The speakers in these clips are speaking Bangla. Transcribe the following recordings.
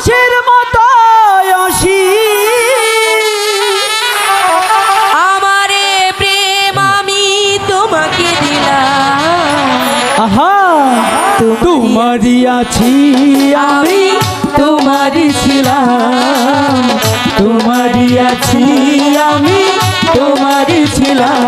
আকাশের মতো অসি আমারে প্রেম আমি তোমাকে দিলাম। আহা তোমারই আছি আমি তোমারই ছিলাম। তোমারই আছি আমি তোমারই ছিলাম।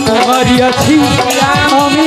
আছি আমি